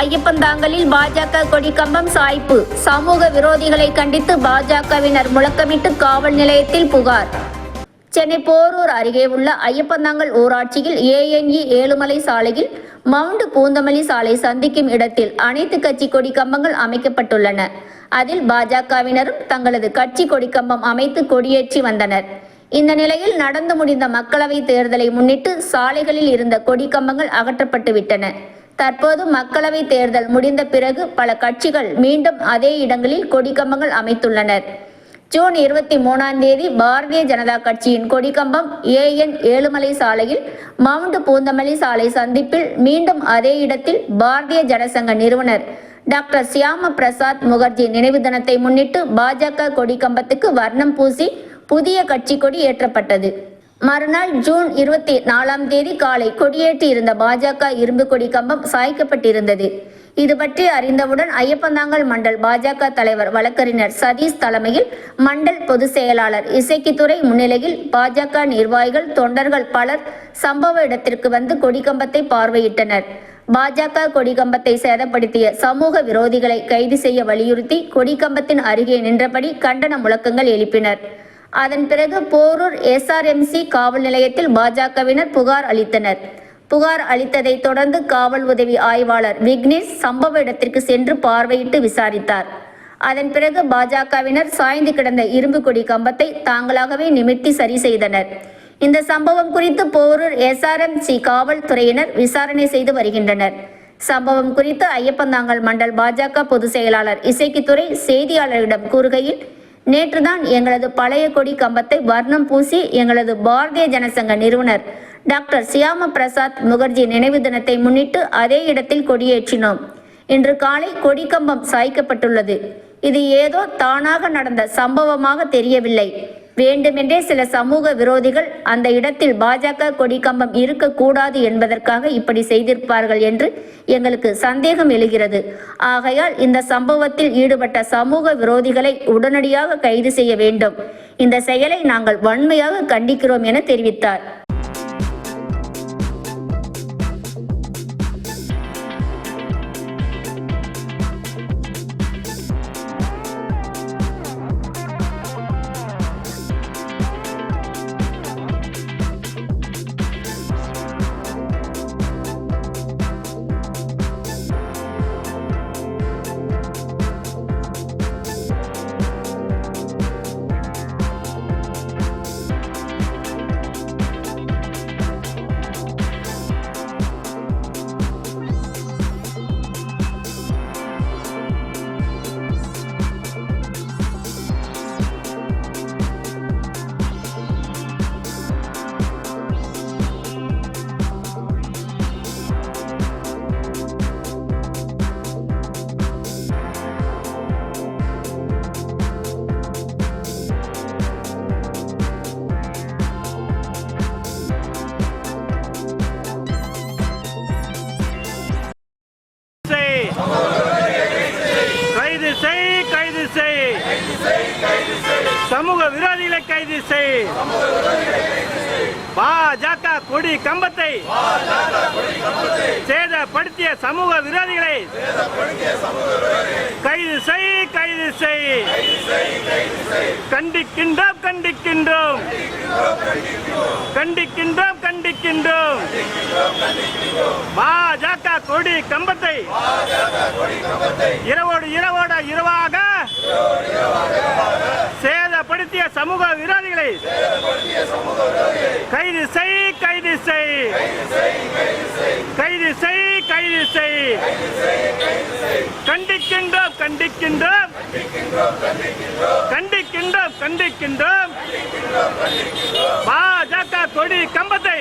ஐயப்பந்தாங்கலில் பாஜக கொடி கம்பம் சாய்ப்பு. சமூக விரோதிகளை கண்டித்து பாஜகவினர் முழக்கமிட்டு காவல் நிலையத்தில் புகார். சென்னை போரூர் அருகே உள்ள ஐயப்பந்தாங்கல் ஊராட்சியில் ஏஎன்இ ஏழுமலை சாலையில் மவுண்ட் பூந்தமல்லி சாலை சந்திக்கும் இடத்தில் அனைத்து கட்சி கொடி கம்பங்கள் அமைக்கப்பட்டுள்ளன. அதில் பாஜகவினரும் தங்களது கட்சி கொடி கம்பம் அமைத்து கொடியேற்றி வந்தனர். இந்த நிலையில் நடந்து முடிந்த மக்களவை தேர்தலை முன்னிட்டு சாலைகளில் இருந்த கொடி கம்பங்கள் அகற்றப்பட்டு விட்டன தற்போது மக்களவை தேர்தல் முடிந்த பிறகு பல கட்சிகள் மீண்டும் அதே இடங்களில் கொடிக்கம்பங்கள் அமைத்துள்ளனர். ஜூன் இருபத்தி மூணாம் தேதி பாரதிய ஜனதா கட்சியின் கொடிக்கம்பம் ஏஎன் ஏழுமலை சாலையில் மவுண்ட் பூந்தமல்லி சாலை சந்திப்பில் மீண்டும் அதே இடத்தில் பாரதிய ஜனசங்க நிறுவனர் டாக்டர் சியாம பிரசாத் முகர்ஜி நினைவு தினத்தை முன்னிட்டு பாஜக கொடிக்கம்பத்துக்கு வர்ணம் பூசி புதிய கட்சி கொடி ஏற்றப்பட்டது. மறுநாள் ஜூன் இருபத்தி நாலாம் தேதி காலை கொடியேற்றி இருந்த பாஜக இரும்பு கொடி கம்பம் சாய்க்கப்பட்டிருந்தது. இது பற்றி அறிந்தவுடன் ஐயப்பந்தாங்கல் மண்டல் பாஜக தலைவர் வழக்கறிஞர் சதீஷ் தலைமையில் மண்டல் பொதுச் செயலாளர் இசைக்குத்துறை முன்னிலையில் பாஜக நிர்வாகிகள் தொண்டர்கள் பலர் சம்பவ இடத்திற்கு வந்து கொடிக்கம்பத்தை பார்வையிட்டனர். பாஜக கொடிக்கம்பத்தை சேதப்படுத்திய சமூக விரோதிகளை கைது செய்ய வலியுறுத்தி கொடிக்கம்பத்தின் அருகே நின்றபடி கண்டன முழக்கங்கள் எழுப்பினர். அதன் பிறகு போரூர் எஸ்ஆர்எம்சி காவல் நிலையத்தில் பாஜகவினர் புகார் அளித்தனர். புகார் அளித்ததை தொடர்ந்து காவல் உதவி ஆய்வாளர் விக்னேஷ் சம்பவ இடத்திற்கு சென்று பார்வையிட்டு விசாரித்தார். அதன் பிறகு பாஜகவினர் சாய்ந்து கிடந்த இரும்பு கொடி கம்பத்தை தாங்களாகவே நிமிர்த்தி சரி செய்தனர். இந்த சம்பவம் குறித்து போரூர் எஸ்ஆர்எம்சி காவல்துறையினர் விசாரணை செய்து வருகின்றனர். சம்பவம் குறித்து ஐயப்பந்தாங்கல் மண்டல் பாஜக பொதுச் செயலாளர் இசைக்குத்துறை செய்தியாளர்களிடம் கூறுகையில் நேற்றுதான் எங்களது பழைய கொடி கம்பத்தை வர்ணம் பூசி எங்களது பாரதிய ஜனசங்க நிறுவனர் டாக்டர் சியாம பிரசாத் முகர்ஜி நினைவு தினத்தை முன்னிட்டு அதே இடத்தில் கொடியேற்றினோம். இன்று காலை கொடி கம்பம் சாய்க்கப்பட்டுள்ளது. இது ஏதோ தானாக நடந்த சம்பவமாக தெரியவில்லை. வேண்டுமென்றே சில சமூக விரோதிகள் அந்த இடத்தில் பாஜக கொடிக்கம்பம் இருக்கக்கூடாது என்பதற்காக இப்படி செய்திருப்பார்கள் என்று எங்களுக்கு சந்தேகம் எழுகிறது. ஆகையால் இந்த சம்பவத்தில் ஈடுபட்ட சமூக விரோதிகளை உடனடியாக கைது செய்ய வேண்டும். இந்த செயலை நாங்கள் வன்மையாக கண்டிக்கிறோம் என தெரிவித்தார். விரோதிகளை கைது ஜாக்கா பாஜக கொடி கம்பத்தை சேதப்படுத்திய சமூக விரோதிகளை கைது செய் கைது செய் கண்டிக்கின்றோம் கண்டிக்கின்றோம். கண்டிக்கின்றோம் கண்டிக்கின்றோம். பாஜக கொடி கம்பத்தை இரவோடு இரவோட இரவாக சேதப்படுத்திய சமூக விரோதிகளை கைது செய் கைது செய் கைது செய் கைது செய் கண்டிக்கின்றோம் கண்டிக்கின்றோம். கண்டிக்கின்றோம் கண்டிக்கின்றோம். பாஜக கொடி கம்பத்தை.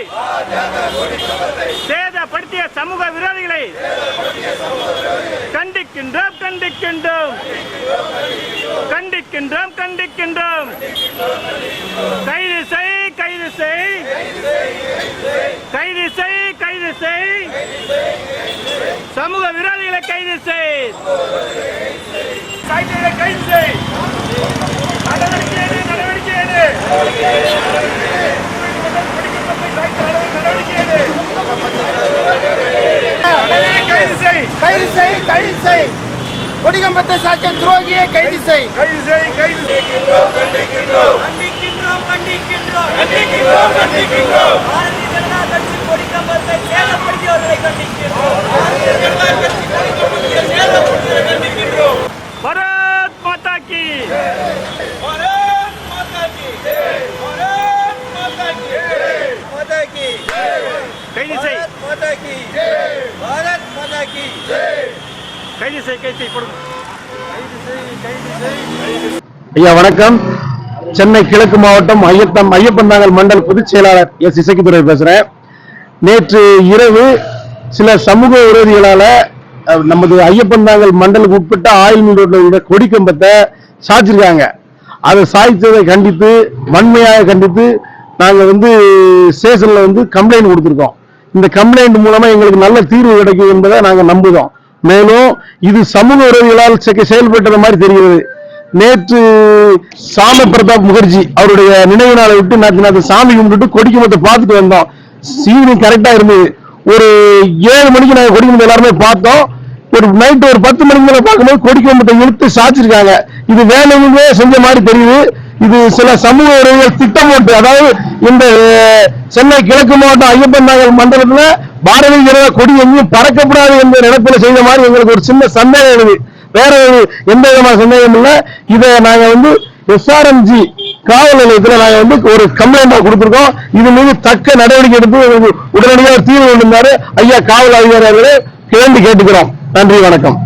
சேதப்படுத்திய சமூக விரோதிகளை கண்டிக்கின்றோம் கண்டிக்கின்றோம். கண்டிக்கின்றோம் கண்டிக்கின்றோம். கைது செய் கைது செய். கைது செய் கைது செய். சமூக விரோதிகளை கைது செய். கைதிகளை கைது செய். நடவடிக்கை நடவடிக்கை கைது செய் கைது செய். கொடிகம்பத்தை சாக்கிய துரோகியை கைது செய். கைது செய் கைது செய்கின்றோம் கண்டிக்கின்றோம் கண்டிக்கின்றோம் கண்டிக்கின்றோம். கண்டிக்கின்றோம் கண்டிக்கின்றோம். பாரதிய ஜனதா கட்சி கொடிக்கம்பத்தை சேதப்படுத்தியவர்களை கண்டிக்கின்றோம் பாரதிய ஜனதா கட்சி கொடிக்கம்பத்தை சேதப்படுத்தியவர்களை கண்டிக்கின்றோம் பாரத் மாதா கி பாரத் மாதா கி பாரத் மாதா கி மாதா கி கைது செய் மாதா கி பாரத் கைது செய் கைது ஐயா வணக்கம். சென்னை கிழக்கு மாவட்டம் ஐயத்தம் ஐயப்பந்தாங்கல் மண்டல் பொதுச் செயலாளர் எஸ் இசக்கித்துறை பேசுறேன். நேற்று இரவு சில சமூக விரோதிகளால நமது ஐயப்பந்தாங்கல் மண்டலுக்கு உட்பட்ட ஆயில் மில் ரோட்ல உள்ள கொடிக்கம்பத்தை சாய்ச்சிருக்காங்க. அதை சாய்ச்சதை கண்டித்து வன்மையாக கண்டித்து நாங்க வந்து ஸ்டேஷன்ல வந்து கம்ப்ளைண்ட் கொடுத்துருக்கோம். இந்த கம்ப்ளைண்ட் மூலமா எங்களுக்கு நல்ல தீர்வு கிடைக்கும் என்பதை நாங்கள் நம்புகிறோம் மேலும் இது சமூக உறவுகளால் செ- செயல்பட்டது மாதிரி தெரிகிறது. நேற்று சாம பிரதாப் முகர்ஜி அவருடைய நினைவு நாளை விட்டு நேற்று நேற்று சாமி கும்பிட்டு கொடிக்குமத்தை பார்த்துட்டு வந்தோம். ஈவினிங் கரெக்டா இருந்தது. ஒரு ஏழு மணிக்கு நாங்கள் கொடிக்கு எல்லாருமே பார்த்தோம். ஒரு நைட் ஒரு பத்து மணிக்கு மேல பார்க்கும்போது கொடிக்குமத்தை இழுத்து சாச்சிருக்காங்க இது வேலையுமே செஞ்ச மாதிரி தெரியுது. இது சில சமூக உறவுகள் திட்டம் போட்டு அதாவது இந்த சென்னை கிழக்கு மாவட்டம் ஐயப்பன் நகர் மண்டலத்தில் பாரதிய ஜனதா கொடி எங்கேயும் பறக்கப்படாது என்ற நினைப்பில் செய்த மாதிரி எங்களுக்கு ஒரு சின்ன சந்தேகம் இருக்குது வேற ஒரு எந்த விதமான சந்தேகம் இல்லை. இதை நாங்க வந்து எஸ்ஆர்எம்ஜி காவல் நிலையத்தில் நாங்க வந்து ஒரு கம்ப்ளைண்டா கொடுத்துருக்கோம். இது மீது தக்க நடவடிக்கை எடுத்து உடனடியாக தீர்வு கொண்டிருந்தாரு ஐயா காவல் அதிகாரி அவர்களே கேள்வி கேட்டுக்கிறோம். நன்றி வணக்கம்.